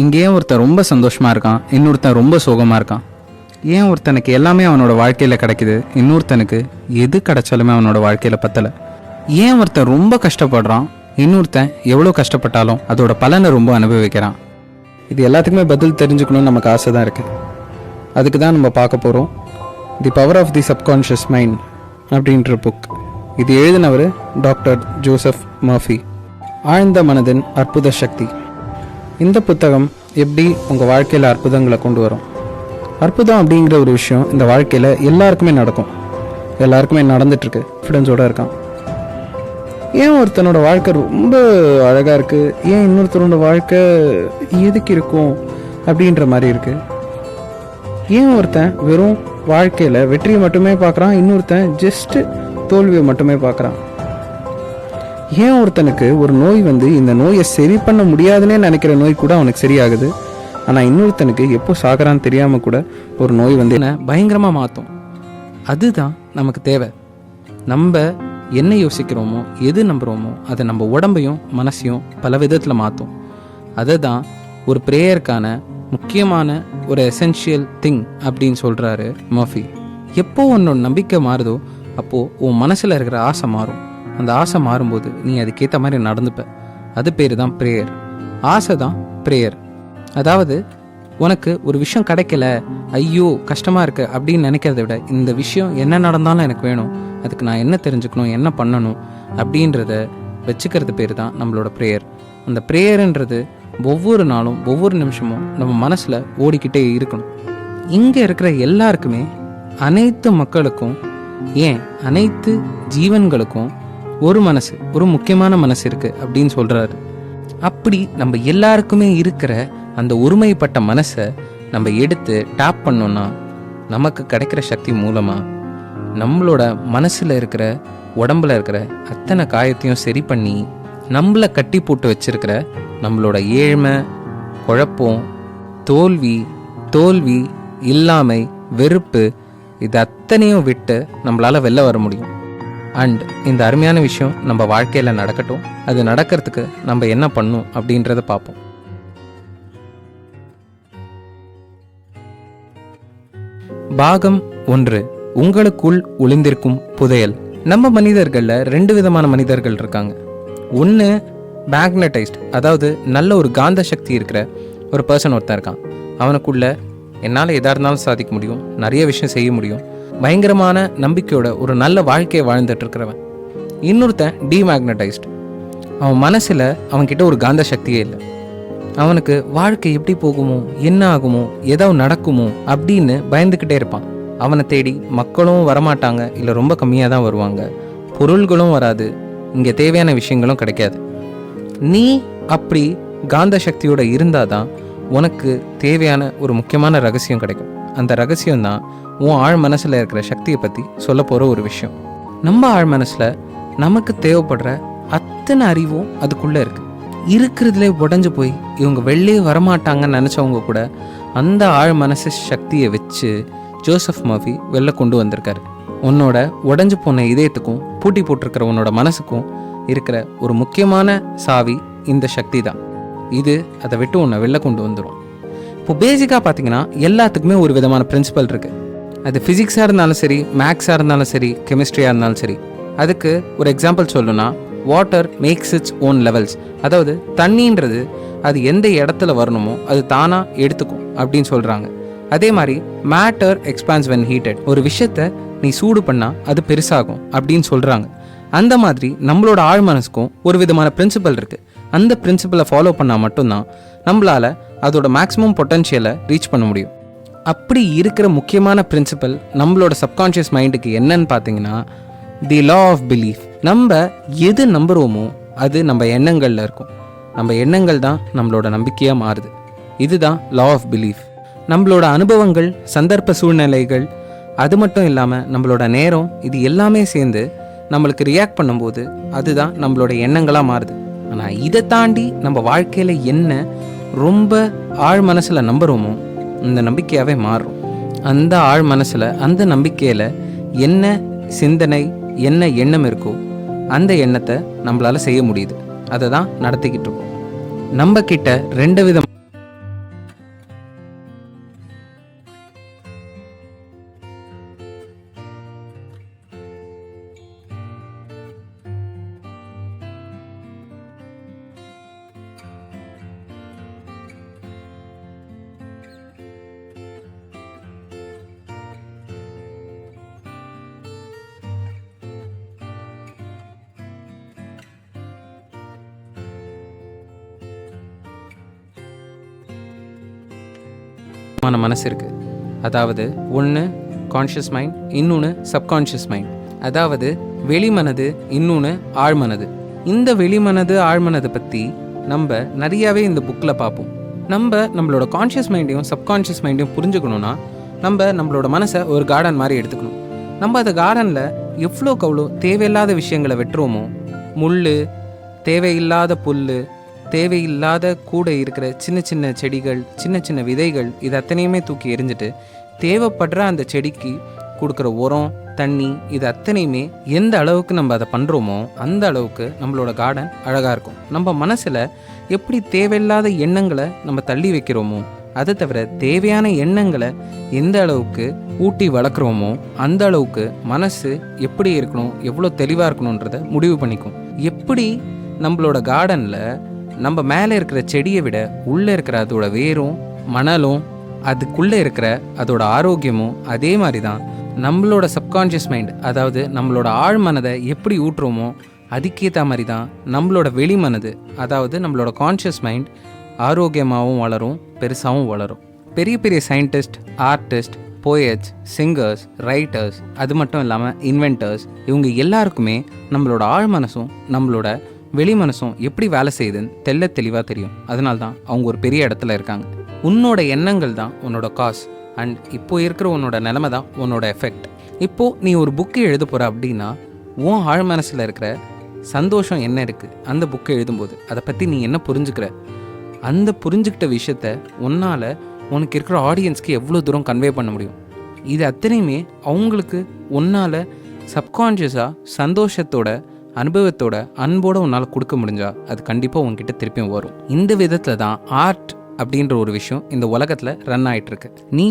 இங்கேயே ஒருத்தன் ரொம்ப சந்தோஷமாக இருக்கான் இன்னொருத்தன் ரொம்ப சோகமாக இருக்கான். ஏன் ஒருத்தனுக்கு எல்லாமே அவனோட வாழ்க்கையில் கிடைக்குது இன்னொருத்தனுக்கு எது கிடைச்சாலுமே அவனோட வாழ்க்கையில் பத்தலை. ஏன் ஒருத்தன் ரொம்ப கஷ்டப்படுறான் இன்னொருத்தன் எவ்வளோ கஷ்டப்பட்டாலும் அதோட பலனை ரொம்ப அனுபவிக்கிறான். இது எல்லாத்துக்குமே பதில் தெரிஞ்சுக்கணும்னு நமக்கு ஆசை தான் இருக்குது அதுக்கு தான் நம்ம பார்க்க போகிறோம் the power of the subconscious mind அப்படின்ற புக் இது எழுதினவர் டாக்டர் ஜோசப் மர்ஃபி. ஆழ்ந்த மனதின் அற்புத சக்தி. இந்த புத்தகம் எப்படி உங்கள் வாழ்க்கையில் அற்புதங்களை கொண்டு வரும்? அற்புதம் அப்படிங்கிற ஒரு விஷயம் இந்த வாழ்க்கையில் எல்லாருக்குமே நடக்கும். எல்லாருக்குமே நடந்துட்டுருக்கு. ஃப்ரெண்ட்ஸோடு இருக்கான். ஏன் ஒருத்தனோட வாழ்க்கை ரொம்ப அழகாக இருக்குது ஏன் இன்னொருத்தனோட வாழ்க்கை எதுக்கு இருக்கும்? அப்படின்ற மாதிரி இருக்குது ஏன் ஒருத்தன் வெறும் வாழ்க்கையில் வெற்றியை மட்டுமே பார்க்குறான்? இன்னொருத்தன் ஜஸ்ட்டு தோல்வியை மட்டுமே பார்க்குறான். ஏன் ஒருத்தனுக்கு ஒரு நோய் வந்து இந்த நோயை சரி பண்ண முடியாதுன்னே நினைக்கிற நோய் கூட அவனுக்கு சரியாகுது? ஆனால் இன்னொருத்தனுக்கு எப்போ சாகுறான்னு தெரியாமல் கூட ஒரு நோய் வந்து என்ன பயங்கரமாக மாற்றும் அதுதான் நமக்கு தேவை. நம்ம என்ன யோசிக்கிறோமோ எது நம்புகிறோமோ அதை நம்ம உடம்பையும் மனசையும் பல விதத்தில் மாற்றும் அதை தான் ஒரு ப்ரேயருக்கான முக்கியமான ஒரு எசென்ஷியல் திங் அப்படின்னு சொல்கிறாரு மஃபி. எப்போ உன்னோட நம்பிக்கை மாறுதோ அப்போது உன் மனசில் இருக்கிற ஆசை மாறும். அந்த ஆசை மாறும்போது நீ அதுக்கேற்ற மாதிரி நடந்துப்ப. அது பேர் தான் ப்ரேயர் ஆசை தான் ப்ரேயர் அதாவது உனக்கு ஒரு விஷயம் கிடைக்கல ஐயோ கஷ்டமாக இருக்கு அப்படின்னு நினைக்கிறத விட இந்த விஷயம் என்ன நடந்தாலும் எனக்கு வேணும். அதுக்கு நான் என்ன தெரிஞ்சுக்கணும் என்ன பண்ணணும் அப்படின்றத வச்சுக்கிறது பேர் தான் நம்மளோட ப்ரேயர் அந்த ப்ரேயருன்றது ஒவ்வொரு நாளும் ஒவ்வொரு நிமிஷமும் நம்ம மனசில் ஓடிக்கிட்டே இருக்கணும். இங்கே இருக்கிற எல்லாருக்குமே அனைத்து மக்களுக்கும் ஏன் அனைத்து ஜீவன்களுக்கும் ஒரு மனசு ஒரு முக்கியமான மனசு இருக்கு அப்படின்னு சொல்றாரு. அப்படி நம்ம எல்லாருக்குமே இருக்கிற அந்த ஒருமைப்பட்ட மனசை நம்ம எடுத்து டேப் பண்ணோம்னா நமக்கு கிடைக்கிற சக்தி மூலமா நம்மளோட மனசுல இருக்கிற உடம்புல இருக்கிற அத்தனை காயத்தையும் சரி பண்ணி நம்மளை கட்டி போட்டு வச்சிருக்கிற நம்மளோட ஏழ்மை குழப்பம் தோல்வி தோல்வி இல்லாமை வெறுப்பு இது அத்தனையும் விட்டு நம்மளால வெளில வர முடியும். அண்ட் இந்த அருமையான விஷயம் நம்ம வாழ்க்கையில் நடக்கட்டும். அது நடக்கிறதுக்கு நம்ம என்ன பண்ணும் அப்படின்றத பார்ப்போம். பாகம் ஒன்று. உங்களுக்குள் ஒளிந்திருக்கும் புதையல். நம்ம மனிதர்களில் ரெண்டு விதமான மனிதர்கள் இருக்காங்க. ஒன்று மேக்னடைஸ்ட் அதாவது நல்ல ஒரு காந்த சக்தி இருக்கிற ஒரு பர்சன் ஒருத்தன் இருக்கான். அவனுக்குள்ள என்னால் எதாக இருந்தாலும் சாதிக்க முடியும். நிறைய விஷயம் செய்ய முடியும். பயங்கரமான நம்பிக்கையோட ஒரு நல்ல வாழ்க்கையை வாழ்ந்துட்டு இருக்கிறவன் இன்னொருத்தன் டிமேக்னடைஸ்ட் அவன் மனசில் அவன்கிட்ட ஒரு காந்த சக்தியே இல்லை. அவனுக்கு வாழ்க்கை எப்படி போகுமோ என்ன ஆகுமோ ஏதோ நடக்குமோ அப்படின்னு பயந்துக்கிட்டே இருப்பான். அவனை தேடி மக்களும் வரமாட்டாங்க இல்லை ரொம்ப கம்மியாக தான் வருவாங்க. பொருள்களும் வராது இங்கே தேவையான விஷயங்களும் கிடைக்காது. நீ அப்படி காந்த சக்தியோட இருந்தால் தான் உனக்கு தேவையான ஒரு முக்கியமான ரகசியம் கிடைக்கும். அந்த ரகசியம் தான் உன் ஆழ் மனசில் இருக்கிற சக்தியை பற்றி சொல்ல போகிற ஒரு விஷயம். நம்ம ஆழ் மனசில் நமக்கு தேவைப்படுற அத்தனை அறிவும் அதுக்குள்ளே இருக்குது இருக்கிறதுலே உடஞ்சு போய் இவங்க வெளியே வரமாட்டாங்கன்னு நினச்சவங்க கூட அந்த ஆழ் மனசு சக்தியை வச்சு ஜோசப் மர்ஃபி வெளில கொண்டு வந்திருக்காரு. உன்னோட உடஞ்சு போன இதயத்துக்கும் பூட்டி போட்டிருக்கிற உன்னோட மனசுக்கும் இருக்கிற ஒரு முக்கியமான சாவி இந்த சக்தி தான் இது அதை விட்டு உன்னை வெளில கொண்டு வந்துடும் இப்போ பேசிக்காக பார்த்தீங்கன்னா எல்லாத்துக்குமே ஒரு விதமான பிரின்சிபல் இருக்குது அது ஃபிசிக்ஸாக இருந்தாலும் சரி மேக்ஸாக இருந்தாலும் சரி கெமிஸ்ட்ரியாக இருந்தாலும் சரி. அதுக்கு ஒரு எக்ஸாம்பிள் சொல்லணும்னா water makes its own levels அதாவது தண்ணின்றது அது எந்த இடத்துல வரணுமோ அது தானாக எடுத்துக்கும் அப்படின்னு சொல்கிறாங்க அதே மாதிரி மேட்டர் எக்ஸ்பான்ஸ் வென் ஹீட்டட் ஒரு விஷயத்த நீ சூடு பண்ணால் அது பெருசாகும் அப்படின்னு சொல்கிறாங்க அந்த மாதிரி நம்மளோட ஆழ் மனசுக்கும் ஒரு விதமான பிரின்சிபல் இருக்குது அந்த பிரின்சிபலை ஃபாலோ பண்ணால் மட்டும்தான் நம்மளால அதோட மேக்ஸிமம் பொட்டன்ஷியலை ரீச் பண்ண முடியும். அப்படி இருக்கிற முக்கியமான பிரின்சிபல் நம்மளோட சப்கான்ஷியஸ் மைண்டுக்கு என்னன்னு பார்த்தீங்கன்னா தி லா ஆஃப் பிலீஃப் நம்ம எது நம்புகிறோமோ அது நம்ம எண்ணங்களில் இருக்கும். நம்ம எண்ணங்கள் தான் நம்மளோட நம்பிக்கையாக மாறுது. இதுதான் லா ஆஃப் பிலீஃப் நம்மளோட அனுபவங்கள் சந்தர்ப்ப சூழ்நிலைகள் அது மட்டும் இல்லாமல் நம்மளோட நேரம் இது எல்லாமே சேர்ந்து நம்மளுக்கு ரியாக்ட் பண்ணும்போது அதுதான் நம்மளோட எண்ணங்களாக மாறுது. ஆனால் இதை தாண்டி நம்ம வாழ்க்கையில் என்ன ரொம்ப ஆழ் மனசில் நம்புகிறோமோ இந்த நம்பிக்கையாகவே மாறும். அந்த ஆழ் மனசில் அந்த நம்பிக்கையில் என்ன சிந்தனை என்ன எண்ணம் இருக்கோ அந்த எண்ணத்தை நம்மளால் செய்ய முடியுது. அதை தான் நடத்திக்கிட்டு இருக்கோம். நம்ம கிட்ட ரெண்டு விதம் விதமான மனசு இருக்குது அதாவது ஒன்று கான்ஷியஸ் மைண்ட் இன்னொன்று சப்கான்ஷியஸ் மைண்ட் அதாவது வெளிமனது இன்னொன்று ஆழ்மனது இந்த வெளிமனது ஆழ்மனதை பற்றி நம்ம நிறையாவே இந்த புக்கில் பார்ப்போம். நம்ம நம்மளோட கான்ஷியஸ் மைண்டையும் சப்கான்ஷியஸ் மைண்டையும் புரிஞ்சுக்கணுன்னா நம்ம நம்மளோட மனசை ஒரு கார்டன் மாதிரி எடுத்துக்கணும். நம்ம அந்த கார்டனில் எவ்வளோக்கு அவ்வளோ தேவையில்லாத விஷயங்களை வெட்டுறோமோ முள் தேவையில்லாத புல் தேவையில்லாத கூட இருக்கிற சின்ன சின்ன செடிகள் சின்ன சின்ன விதைகள் இது அத்தனையுமே தூக்கி எரிஞ்சிட்டு தேவைப்படுற அந்த செடிக்கு கொடுக்குற உரம் தண்ணி இது அத்தனையுமே எந்த அளவுக்கு நம்ம அதை பண்ணுறோமோ அந்த அளவுக்கு நம்மளோட கார்டன் அழகாக இருக்கும். நம்ம மனசில் எப்படி தேவையில்லாத எண்ணங்களை நம்ம தள்ளி வைக்கிறோமோ அதை தவிர தேவையான எண்ணங்களை எந்த அளவுக்கு ஊட்டி வளர்க்குறோமோ அந்த அளவுக்கு மனசு எப்படி இருக்கணும் எவ்வளோ தெளிவாக இருக்கணுன்றத முடிவு பண்ணிக்கும். எப்படி நம்மளோட கார்டனில் நம்ம மேலே இருக்கிற செடியை விட உள்ளே இருக்கிற அதோட வேரும் மணலும் அதுக்குள்ளே இருக்கிற அதோட ஆரோக்கியமும் அதே மாதிரி தான் நம்மளோட சப்கான்ஷியஸ் மைண்ட் அதாவது நம்மளோட ஆழ் மனதை எப்படி ஊட்டுறோமோ அதுக்கேற்ற மாதிரி தான் நம்மளோட வெளி மனது அதாவது நம்மளோட கான்ஷியஸ் மைண்ட் ஆரோக்கியமாகவும் வளரும் பெருசாகவும் வளரும். பெரிய பெரிய scientist artist poets singers writers அது மட்டும் இல்லாமல் இன்வென்டர்ஸ் இவங்க எல்லாருக்குமே நம்மளோட ஆழ் மனசும் நம்மளோட வெளி மனசும் எப்படி வேலை செய்யுதுன்னு தெல்ல தெளிவாக தெரியும். அதனால தான் அவங்க ஒரு பெரிய இடத்துல இருக்காங்க. உன்னோட எண்ணங்கள் தான் உன்னோட காஸ் அண்ட் இப்போ இருக்கிற உன்னோட நிலமை தான் உன்னோட எஃபெக்ட் இப்போது நீ ஒரு புக்கு எழுத போகிற அப்படின்னா உன் ஆழ் மனசில் இருக்கிற சந்தோஷம் என்ன இருக்குது அந்த புக்கை எழுதும்போது அதை பற்றி நீ என்ன புரிஞ்சுக்கிற? அந்த புரிஞ்சுக்கிட்ட விஷயத்த உன்னால் உனக்கு இருக்கிற ஆடியன்ஸ்க்கு எவ்வளோ தூரம் கன்வே பண்ண முடியும்? இது அத்தனையுமே அவங்களுக்கு உன்னால் சப்கான்ஷியஸாக சந்தோஷத்தோட அனுபவத்தோட அன்போட உன்னால் கொடுக்க முடிஞ்சா அது கண்டிப்பாக உங்ககிட்ட திருப்பியும் வரும். இந்த விதத்தில் தான் ஆர்ட் அப்படின்ற ஒரு விஷயம் இந்த உலகத்தில் ரன் ஆயிட்டு இருக்கு. நீ